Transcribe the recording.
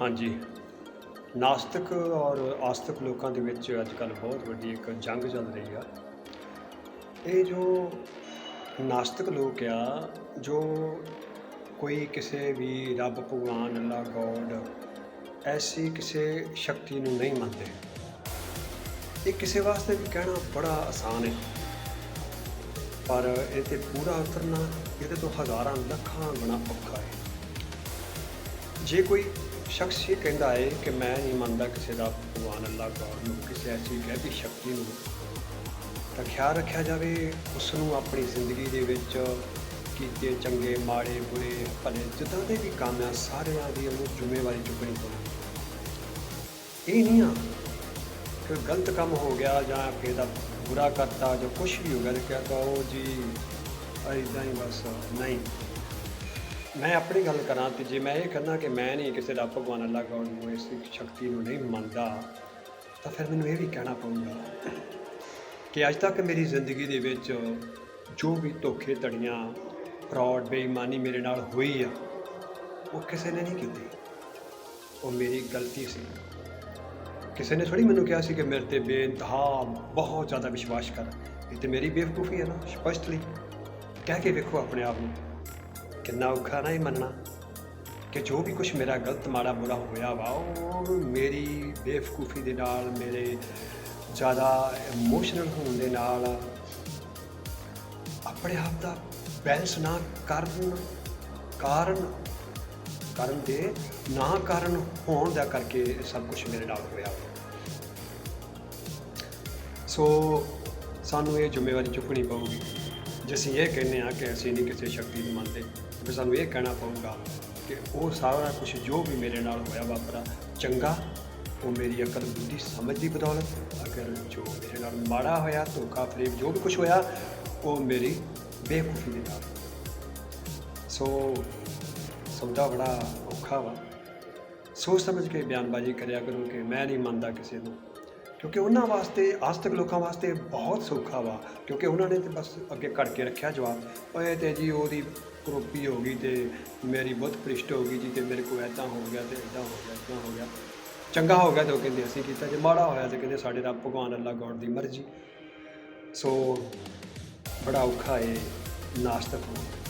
ਹਾਂਜੀ। ਨਾਸਤਿਕ ਔਰ ਆਸਤਿਕ ਲੋਕਾਂ ਦੇ ਵਿੱਚ ਅੱਜ ਕੱਲ੍ਹ ਬਹੁਤ ਵੱਡੀ ਇੱਕ ਜੰਗ ਚੱਲ ਰਹੀ ਆ। ਇਹ ਜੋ ਨਾਸਤਿਕ ਲੋਕ ਆ, ਜੋ ਕੋਈ ਕਿਸੇ ਵੀ ਰੱਬ, ਭਗਵਾਨ, ਅੱਲਾ, ਗੋਡ ਐਸੀ ਕਿਸੇ ਸ਼ਕਤੀ ਨੂੰ ਨਹੀਂ ਮੰਨਦੇ। ਇਹ ਕਿਸੇ ਵਾਸਤੇ ਵੀ ਕਹਿਣਾ ਬੜਾ ਆਸਾਨ ਹੈ। ਪਰ ਇਹ ਤੇ ਪੂਰਾ ਉਤਰਨਾ, ਇਹਦੇ ਤੋਂ ਹਜ਼ਾਰਾਂ, ਲੱਖਾਂ ਗੁਣਾ ਔਖਾ ਹੈ। ਜੇ ਕੋਈ ਸ਼ਖਸ ਇਹ ਕਹਿੰਦਾ ਹੈ ਕਿ ਮੈਂ ਨਹੀਂ ਮੰਨਦਾ ਕਿਸੇ ਦਾ ਭਗਵਾਨ ਅੱਲਾਹ ਗੌਰ ਨੂੰ, ਕਿਸੇ ਐਸੀ ਗੈਬੀ ਸ਼ਕਤੀ ਨੂੰ। ਤਾਂ ਖਿਆਲ ਰੱਖਿਆ ਜਾਵੇ, ਉਸ ਨੂੰ ਆਪਣੀ ਜ਼ਿੰਦਗੀ ਦੇ ਵਿੱਚ ਕੀਤੇ ਚੰਗੇ, ਮਾੜੇ, ਬੁਰੇ, ਭਲੇ, ਜਿੱਦਾਂ ਦੇ ਵੀ ਕੰਮ ਆ, ਸਾਰਿਆਂ ਦੀ ਉਹਨੂੰ ਜ਼ਿੰਮੇਵਾਰੀ ਚੁੱਕਣੀ ਪਵੇ ਇਹ ਨਹੀਂ ਆ ਕਿ ਗਲਤ ਕੰਮ ਹੋ ਗਿਆ ਜਾਂ ਕਿਸੇ ਦਾ ਬੁਰਾ ਕਰਤਾ ਜਾਂ ਕੁਝ ਵੀ ਹੋ ਗਿਆ, ਤੇ ਕਿਹਾ ਤਾਂ ਉਹ ਜੀ ਐਦਾਂ ਹੀ ਬਸ, ਨਹੀਂ। ਮੈਂ ਆਪਣੀ ਗੱਲ ਕਰਾਂ ਤੇ ਜੇ ਮੈਂ ਇਹ ਕਹਿੰਦਾ ਕਿ ਮੈਂ ਨਹੀਂ ਕਿਸੇ ਦਾ ਭਗਵਾਨ ਅੱਲਾਹ ਗੌਡ ਨੂੰ ਇਸ ਸ਼ਕਤੀ ਨੂੰ ਨਹੀਂ ਮੰਨਦਾ, ਤਾਂ ਫਿਰ ਮੈਨੂੰ ਇਹ ਵੀ ਕਹਿਣਾ ਪਊਗਾ ਕਿ ਅੱਜ ਤੱਕ ਮੇਰੀ ਜ਼ਿੰਦਗੀ ਦੇ ਵਿੱਚ ਜੋ ਵੀ ਧੋਖੇ ਧੜੀਆਂ ਫਰਾਡ ਬੇਈਮਾਨੀ ਮੇਰੇ ਨਾਲ ਹੋਈ ਆ, ਉਹ ਕਿਸੇ ਨੇ ਨਹੀਂ ਕੀਤੀ। ਉਹ ਮੇਰੀ ਗਲਤੀ ਸੀ। ਕਿਸੇ ਨੇ ਥੋੜੀ ਮੈਨੂੰ ਕਿਹਾ ਸੀ ਕਿ ਮੇਰੇ ਤੇ ਬੇਇੰਤਹਾ ਬਹੁਤ ਜ਼ਿਆਦਾ ਵਿਸ਼ਵਾਸ ਕਰ। ਇਹ ਤੇ ਮੇਰੀ ਬੇਵਕੂਫੀ ਹੈ ਨਾ ਸਪਸ਼ਟਲੀ ਕਹਿ ਕੇ ਵੇਖੋ ਆਪਣੇ ਆਪ ਨੂੰ। ਕਿੰਨਾ ਔਖਾ ਨਾ ਇਹ ਮੰਨਣਾ ਕਿ ਜੋ ਵੀ ਕੁਝ ਮੇਰਾ ਗਲਤ, ਮਾੜਾ ਮੋੜਾ ਹੋਇਆ ਵਾ, ਉਹ ਮੇਰੀ ਬੇਵਕੂਫੀ ਦੇ ਨਾਲ, ਮੇਰੇ ਜ਼ਿਆਦਾ ਇਮੋਸ਼ਨਲ ਹੋਣ ਦੇ ਨਾਲ ਆਪਣੇ ਆਪ ਦਾ ਬੈਲੈਂਸ ਨਾ ਕਰਨ ਕਾਰਨ, ਕਰਨ ਦੇ ਨਾ ਕਾਰਨ ਹੋਣ ਦਾ ਕਰਕੇ ਸਭ ਕੁਝ ਮੇਰੇ ਨਾਲ ਹੋਇਆ ਸੋ ਸਾਨੂੰ ਇਹ ਜ਼ਿੰਮੇਵਾਰੀ ਚੁੱਕਣੀ ਪਊਗੀ। ਜੇ ਅਸੀਂ ਇਹ ਕਹਿੰਦੇ ਆ ਕਿ ਅਸੀਂ ਨਹੀਂ ਕਿਸੇ ਸ਼ਕਤੀ ਨੂੰ ਮੰਨਦੇ, ਫਿਰ ਸਾਨੂੰ ਇਹ ਕਹਿਣਾ ਪਊਗਾ ਕਿ ਉਹ ਸਾਰਾ ਕੁਝ ਜੋ ਵੀ ਮੇਰੇ ਨਾਲ ਹੋਇਆ ਵਾਪਰਾ, ਚੰਗਾ, ਉਹ ਮੇਰੀ ਅਕਲ ਬੁੱਧੀ ਸਮਝ ਦੀ ਬਦੌਲਤ, ਅਗਰ ਜੋ ਮੇਰੇ ਨਾਲ ਮਾੜਾ ਹੋਇਆ, ਧੋਖਾ ਫਰੇਬ ਜੋ ਵੀ ਕੁਝ ਹੋਇਆ, ਉਹ ਮੇਰੀ ਬੇਕੂਫੀ ਦੇ ਨਾਲ। ਸੋ ਸੌਦਾ ਬੜਾ ਔਖਾ ਵਾ। ਸੋਚ ਸਮਝ ਕੇ ਬਿਆਨਬਾਜ਼ੀ ਕਰਿਆ ਕਰੋ ਕਿ ਮੈਂ ਨਹੀਂ ਮੰਨਦਾ ਕਿਸੇ ਨੂੰ। ਕਿਉਂਕਿ ਉਹਨਾਂ ਵਾਸਤੇ, ਆਸਤਕ ਲੋਕਾਂ ਵਾਸਤੇ ਬਹੁਤ ਸੌਖਾ ਵਾ, ਕਿਉਂਕਿ ਉਹਨਾਂ ਨੇ ਤੇ ਬਸ ਅੱਗੇ ਘੜ ਕੇ ਰੱਖਿਆ ਜਵਾਬ। ਓਏ ਤੇ ਜੀ ਉਹਦੀ ਕਰੋਪੀ ਹੋ ਗਈ ਤੇ ਮੇਰੀ ਬੁੱਧ ਪ੍ਰਿਸ਼ਟ ਹੋ ਗਈ ਜੀ ਤੇ ਮੇਰੇ ਕੋਲ ਐਦਾਂ ਹੋ ਗਿਆ ਤੇ ਐਦਾਂ ਹੋ ਗਿਆ ਐਦਾਂ ਹੋ ਗਿਆ। ਚੰਗਾ ਹੋ ਗਿਆ ਤੇ ਉਹ ਕਹਿੰਦੇ ਅਸੀਂ ਕੀਤਾ, ਜੇ ਮਾੜਾ ਹੋਇਆ ਤੇ ਕਹਿੰਦੇ ਸਾਡੇ ਰੱਬ ਭਗਵਾਨ ਅੱਲਾ ਗੋਡ ਦੀ ਮਰਜ਼ੀ। ਸੋ ਬੜਾ ਔਖਾ ਏ ਨਾਸਤਕ ਹੋਣਾ।